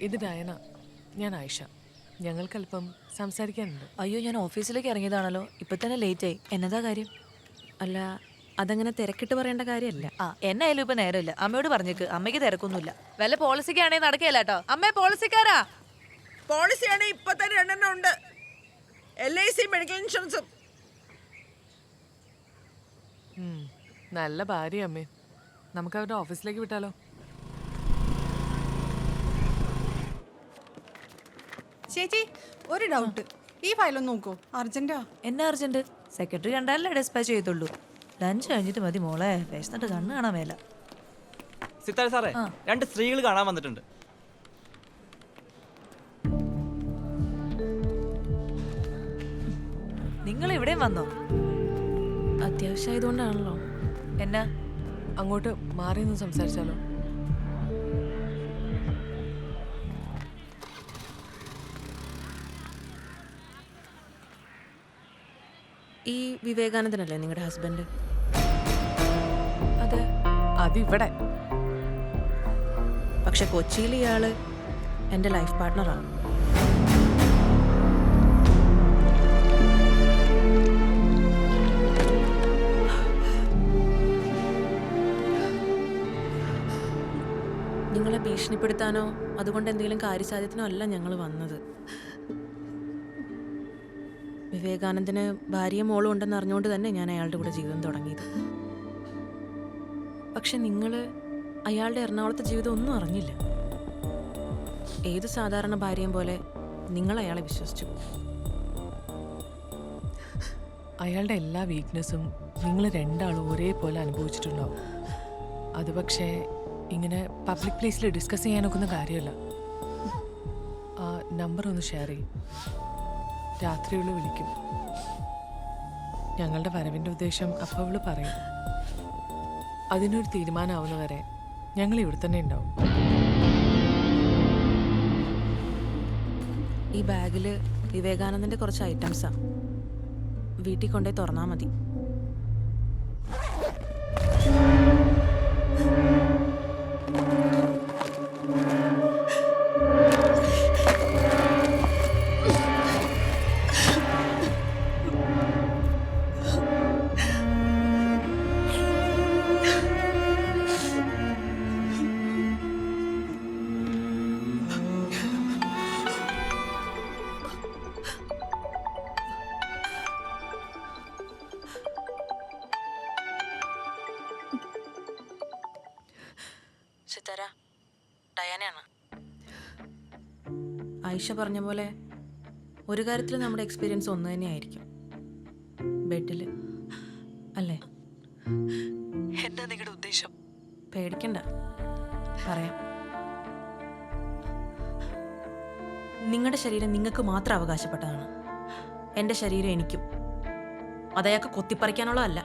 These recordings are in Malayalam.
ഇത് ഡയന. ഞാൻ ആയിഷ. ഞങ്ങൾക്കല്പം സംസാരിക്കാനുണ്ട്. അയ്യോ ഞാൻ ഓഫീസിലേക്ക് ഇറങ്ങിയതാണല്ലോ. ഇപ്പൊ തന്നെ ലേറ്റ് ആയി. എന്നതാ കാര്യം? അല്ല അതങ്ങനെ തിരക്കിട്ട് പറയേണ്ട കാര്യമല്ല. ആ എന്നായാലും ഇപ്പൊ നേരമില്ല. അമ്മയോട് പറഞ്ഞേക്ക്. അമ്മയ്ക്ക് തിരക്കൊന്നുമില്ല. വല്ല പോളിസിക്കാണെങ്കിൽ നടക്കുകയല്ല കേട്ടോ അമ്മേ പോളിസിക്കാരാ പോളിസിയാണ് ഇപ്പൊ തന്നെ രണ്ടെണ്ണം ഉണ്ട്. എൽ ഐ സി മെഡിക്കൽ ഇൻഷുറൻസും ഉം, നല്ല ഭാര്യ അമ്മേ. നമുക്ക് അവരുടെ ഓഫീസിലേക്ക് വിട്ടാലോ? ചേച്ചി ഒരു ഡൗട്ട് ഈ ഒന്ന് നോക്കൂ. അർജന്റാ എന്നാ അർജന്റ് സെക്രട്ടറി കണ്ടാലല്ലേ ഡിസ്പാച്ച് ചെയ്യത്തുള്ളൂ. ലഞ്ച് കഴിഞ്ഞിട്ട് മതി മോളെ. വിശന്നിട്ട് കണ്ണ് കാണാൻ മേല. സിത്താര സാറേ രണ്ട് സ്ത്രീകൾ കാണാൻ വന്നിട്ടുണ്ട്. നിങ്ങൾ ഇവിടെയും വന്നോ? അത്യാവശ്യമായതുകൊണ്ടാണല്ലോ. എന്നാ? അങ്ങോട്ട് മാറി നിന്ന് സംസാരിച്ചാലോ? ഈ വിവേകാനന്ദനല്ലേ നിങ്ങളുടെ ഹസ്ബൻഡ്? അതെ. അതിവിടെ. പക്ഷെ കൊച്ചിയിൽ ഇയാൾ എന്റെ ലൈഫ് പാർട്ട്ണറാണ്. നിങ്ങളെ ഭീഷണിപ്പെടുത്താനോ അതുകൊണ്ട് എന്തെങ്കിലും കാര്യസാധ്യത്തിനോ അല്ല ഞങ്ങൾ വന്നത്. വിവേകാനന്ദന് ഭാര്യയും മോളും ഉണ്ടെന്ന് അറിഞ്ഞുകൊണ്ട് തന്നെ ഞാൻ അയാളുടെ കൂടെ ജീവിതം തുടങ്ങിയത്. പക്ഷെ നിങ്ങൾ അയാളുടെ എറണാകുളത്തെ ജീവിതം ഒന്നും അറിഞ്ഞില്ല. ഏത് സാധാരണ ഭാര്യയും പോലെ നിങ്ങൾ അയാളെ വിശ്വസിച്ചു. അയാളുടെ എല്ലാ വീക്ക്നെസ്സും നിങ്ങൾ രണ്ടാളും ഒരേപോലെ അനുഭവിച്ചിട്ടുണ്ടാവും. അത് പക്ഷേ ഇങ്ങനെ പബ്ലിക് പ്ലേസിൽ ഡിസ്കസ് ചെയ്യാനൊക്കുന്ന കാര്യമല്ല. ആ നമ്പർ ഒന്ന് ഷെയർ ചെയ്യും. രാത്രിയുള്ള വിളിക്കും. ഞങ്ങളുടെ വരവിന്റെ ഉദ്ദേശം അപ്പോൾ അവൾ പറയും. അതിനൊരു തീരുമാനമാവുന്നവരെ ഞങ്ങൾ ഇവിടെ തന്നെ ഉണ്ടാവും. ഈ ബാഗിൽ വിവേകാനന്ദന്റെ കുറച്ച് ഐറ്റംസാണ് വീട്ടിൽ കൊണ്ടുപോയി തുറന്നാൽ മതി. ആയിഷ പറഞ്ഞ പോലെ ഒരു കാര്യത്തിൽ നമ്മുടെ എക്സ്പീരിയൻസ് ഒന്ന് തന്നെയായിരിക്കും. ബെഡിൽ അല്ലേ? എന്താ നിങ്ങളുടെ ഉദ്ദേശം? പേടിക്കണ്ട. പറയാം. നിങ്ങളുടെ ശരീരം നിങ്ങൾക്ക് മാത്രം അവകാശപ്പെട്ടതാണ്. എന്റെ ശരീരം എനിക്കും. അതയാൾക്ക് കൊത്തിപ്പറിക്കാനുള്ളതല്ല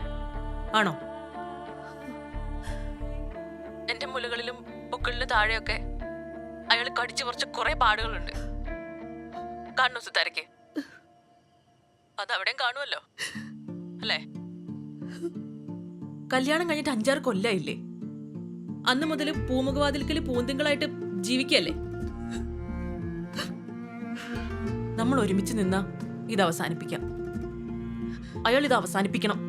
ആണോ? എന്റെ മുലകളിലും പൊക്കളിലും താഴെയൊക്കെ അയാൾ കടിച്ചു കുറച്ച് കുറെ പാടുകളുണ്ട്. കാണു സുതാരക്ക്. അതവിടെയും കാണുമല്ലോ അല്ലേ? കല്യാണം കഴിഞ്ഞിട്ട് അഞ്ചാറ് കൊല്ലായില്ലേ? അന്ന് മുതൽ പൂമുഖവാതിൽക്കൽ പൂന്തിങ്കളായിട്ട് ജീവിക്കല്ലേ? നമ്മൾ ഒരുമിച്ച് നിന്ന ഇത് അവസാനിപ്പിക്കാം അയാൾ ഇത് അവസാനിപ്പിക്കണം.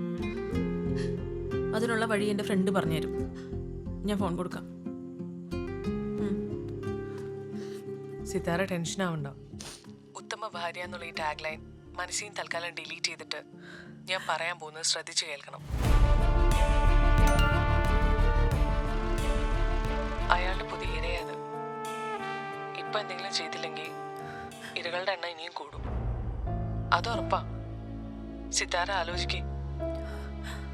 അതിനുള്ള വഴി എന്റെ ഫ്രണ്ട് പറഞ്ഞുതരും. ഞാൻ ഫോൺ കൊടുക്കാം. സിതാര ടെൻഷൻ ആവണ്ട ഭാര്യ എന്നുള്ള ഈ ടാഗ് ലൈൻ മനസ്സിൽ തൽക്കാലം ഡിലീറ്റ് ചെയ്തിട്ട് ഞാൻ പറയാൻ പോകുന്നത് ശ്രദ്ധിച്ചു കേൾക്കണം. അയാളുടെ പുതിയ ഇരയത് ഇപ്പൊ എന്തെങ്കിലും ചെയ്തില്ലെങ്കിൽ ഇരകളുടെ എണ്ണം ഇനിയും കൂടും. അത് ഉറപ്പാ. ആലോചിക്കേ.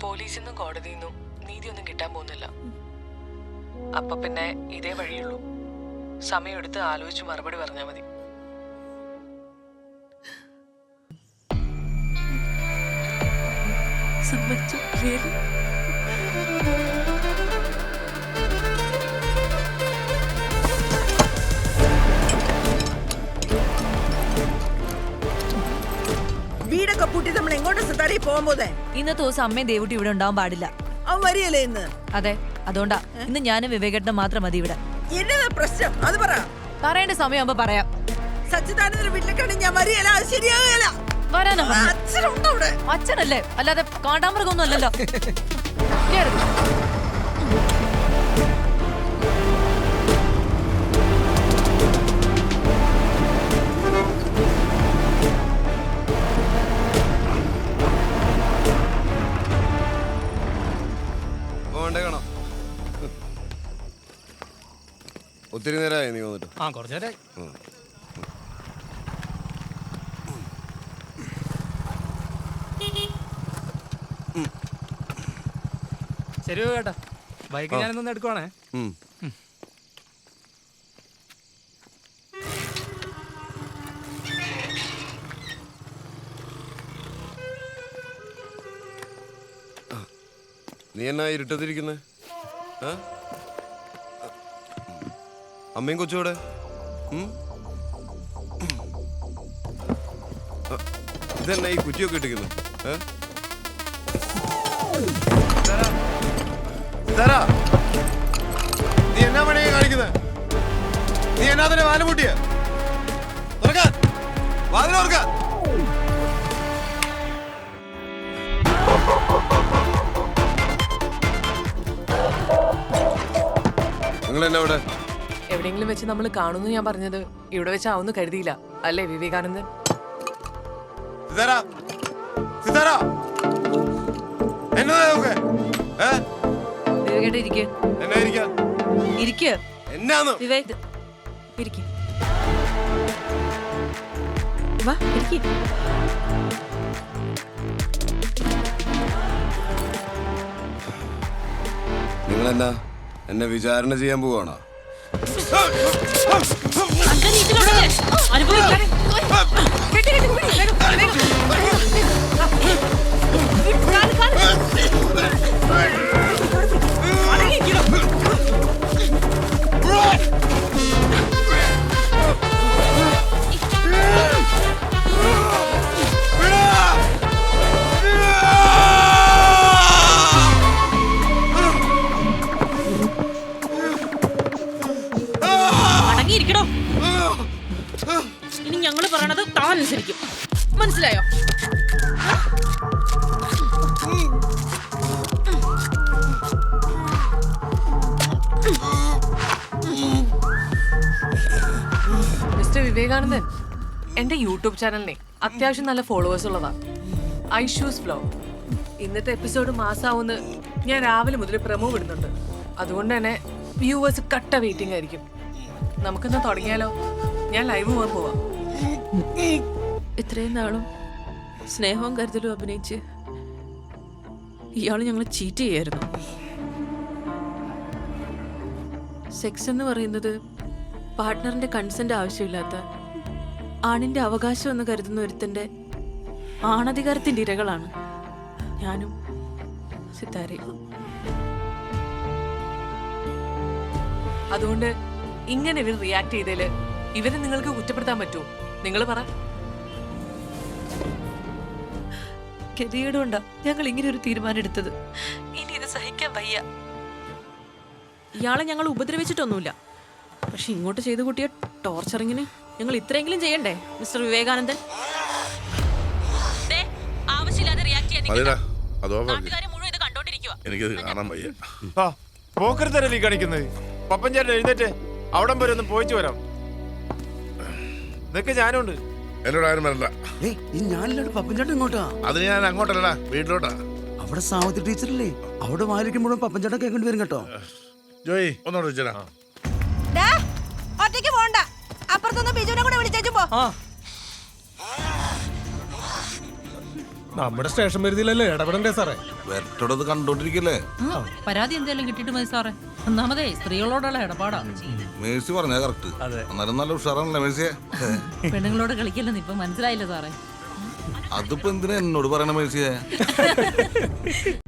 പോലീസിൽ നിന്നും കോടതിയിൽ നിന്നും നീതിയൊന്നും കിട്ടാൻ പോകുന്നില്ല. അപ്പൊ പിന്നെ ഇതേ വഴിയുള്ളൂ. സമയമെടുത്ത് ആലോചിച്ച് മറുപടി പറഞ്ഞാൽ മതി. സമ്മതിച്ചു really? വീടൊക്കെ പൂട്ടി നമ്മൾ എങ്ങോട്ട് സിത്താരി പോകാൻ പോതെ ഇന്നത്തെ ദിവസം അമ്മയും ദേവുട്ടി ഇവിടെ ഉണ്ടാവാൻ പാടില്ല. അവൻ വരികയല്ലേ ഇന്ന്? അതെ അതുകൊണ്ടാ. ഇന്ന് ഞാനും വിവേകട്ടനും മാത്രം മതി ഇവിടെ. എന്നതാ പ്രശ്നം? അത് പറ. പറയേണ്ട സമയമാകുമ്പോ പറയാം. സച്ചിദാനന്ദ വീട്ടിലേക്കാണ് ഞാൻ വരികയില്ല അത് ശരിയാകുകയില്ല വരാനാ. അച്ഛനുണ്ട് അവിടെ അച്ഛനല്ലേ അല്ലാതെ കാണ്ടാമൃഗമൊന്നും അല്ലല്ലോ. കേറ്. പോകണ്ടേ കാണാം ഒത്തിരി നേരമായി നീ വന്നിട്ട്. ആ കുറച്ചു നേരമായി ശരി കേട്ടാ. ബൈക്ക് ഞാനൊന്ന് എടുക്കുവാണേ. നീ എന്നാ ഇരുട്ടത്തിരിക്കുന്നേ? അമ്മയും കൊച്ചുകൂടെ ഇതെന്നാ ഈ കുറ്റിയൊക്കെ ഇട്ടിരിക്കുന്നു? ഏ? നീ എന്നാ പണിയെ കാണിക്കുന്നത് നീ എന്നാ തന്നെ വാൽ മുട്ടിയ തുറക്കാൻ വാതിൽ തുറക്കാൻ നിങ്ങൾ എന്നാ ഇവിടെ? എവിടെയെങ്കിലും വെച്ച് നമ്മൾ കാണുന്നു ഞാൻ പറഞ്ഞത്. ഇവിടെ വെച്ചാവുന്നു കരുതിയില്ല. അല്ലേ വിവേകാനന്ദൻ? സിതാര. സിതാര. എന്നതാ നോക്കെ ഏ? വിവേകേട്ടാ ഇരിക്ക് വിവേക് ഇരിക്ക് വാ ഇരിക്ക് നിങ്ങൾ എന്നാ എന്നെ വിചാരണ ചെയ്യാൻ പോവാണോ അടങ്ങിയിരിക്കണോ വിവേകാനന്ദൻ എന്റെ യൂട്യൂബ് ചാനലിനെ അത്യാവശ്യം നല്ല ഫോളോവേഴ്സ് ഉള്ളതാ. ഐഷൂസ് ഫ്ലോ ഇന്നത്തെ എപ്പിസോഡ് മാസാവുന്ന് ഞാൻ രാവിലെ മുതൽ പ്രമോ വിടുന്നുണ്ട്. അതുകൊണ്ട് തന്നെ വ്യൂവേഴ്സ് കട്ട വെയിറ്റിംഗ് ആയിരിക്കും. നമുക്കിന്ന് തുടങ്ങിയാലോ? ഞാൻ ലൈവ് പോകാൻ പോവാം. ഇത്രയും നാളും സ്നേഹവും കരുതലും അഭിനയിച്ച് ഇയാൾ ഞങ്ങൾ ചീറ്റ് ചെയ്യായിരുന്നു. സെക്സ് എന്ന് പറയുന്നത് പാർട്ട്ണറിന്റെ കൺസെന്റ് ആവശ്യമില്ലാത്ത ആണിന്റെ അവകാശം എന്ന് കരുതുന്ന ഒരുത്തന്റെ ആണധികാരത്തിന്റെ ഇരകളാണ് ഞാനും സിത്താരയും. അതുകൊണ്ട് ഇങ്ങനെ ഇവർ റിയാക്ട് ചെയ്തതിൽ ഇവരെ നിങ്ങൾക്ക് കുറ്റപ്പെടുത്താൻ പറ്റുമോ നിങ്ങൾ പറ. ഗതികേടുകൊണ്ടാ ഞങ്ങൾ ഇങ്ങനെ ഒരു തീരുമാനം എടുത്തത്. ഇനി ഇത് സഹിക്കാൻ വയ്യ. ഇയാളെ ഞങ്ങൾ ഉപദ്രവിച്ചിട്ടൊന്നുമില്ല. പക്ഷെ ഇങ്ങോട്ട് ചെയ്തു കൂട്ടിയ ടോർച്ചറിങ്ങിന് ഞങ്ങൾ ഇത്രയെങ്കിലും ചെയ്യണ്ടേ മിസ്റ്റർ വിവേകാനന്ദൻ? ദേ, ആവശ്യമില്ലാതെ react ചെയ്യാൻ നിൽക്കണ്ട. മതിടാ അതോ നാട്ടുകാര് മുഴുവൻ ഇത് കണ്ടോണ്ടിരിക്കുവാ. എനിക്കത് കാണാൻ വയ്യ. ആ പോക്കരുത്തരല്ലേ ഈ കാണിക്കുന്നത് പപ്പൻ ചേട്ടൻ എഴുന്നേറ്റ് അവിടം വരെ ഒന്ന് പോയിച്ചു വരാം. ഇതൊക്കെ ഞാനുണ്ട്. എന്നോട് ആരും വരണ്ട. ഏയ് ഈ ഞാനില്ലാണ്ട് പപ്പൻചേട്ടൻ ഇങ്ങോട്ടാ അതിന് ഞാൻ അങ്ങോട്ടല്ലടാ വീട്ടിലോട്ടാ. അവിടെ സാവത്തി ടീച്ചറല്ലേ? അവിടെ വായിക്കുമ്പോഴും പപ്പൻചേട്ടൻ കേൾക്കേണ്ടി വരും കേട്ടോ? ജോയി ഒന്നോട് വെച്ചടാ ഒറ്റയ്ക്ക് പോണ്ട. അപ്പുറത്തൊന്ന് ബിജുവിനെ കൂടെ വിളിച്ചേച്ചു പോ. നമ്മുടെ സ്റ്റേഷൻ പരിധിയിലല്ലേ ഇടപെടണ്ടേ സാറേ? വെട്ടടത് കണ്ടോണ്ടിരിക്കല്ലേ? പരാതി എന്തെങ്കിലും കിട്ടിയിട്ട് മതി സാറേ. ഒന്നാമതേ സ്ത്രീകളോടുള്ള ഇടപാടാ. മേഴ്സി പറഞ്ഞ കറക്റ്റ് അന്നേരം നല്ല ഉഷാറാണല്ലേ മേഴ്സിയെ? പെണ്ണുങ്ങളോട് കളിക്കില്ലെന്ന് ഇപ്പൊ മനസ്സിലായില്ല സാറേ? അതിപ്പോ എന്തിനാ എന്നോട് പറയണ മേഴ്സിയെ?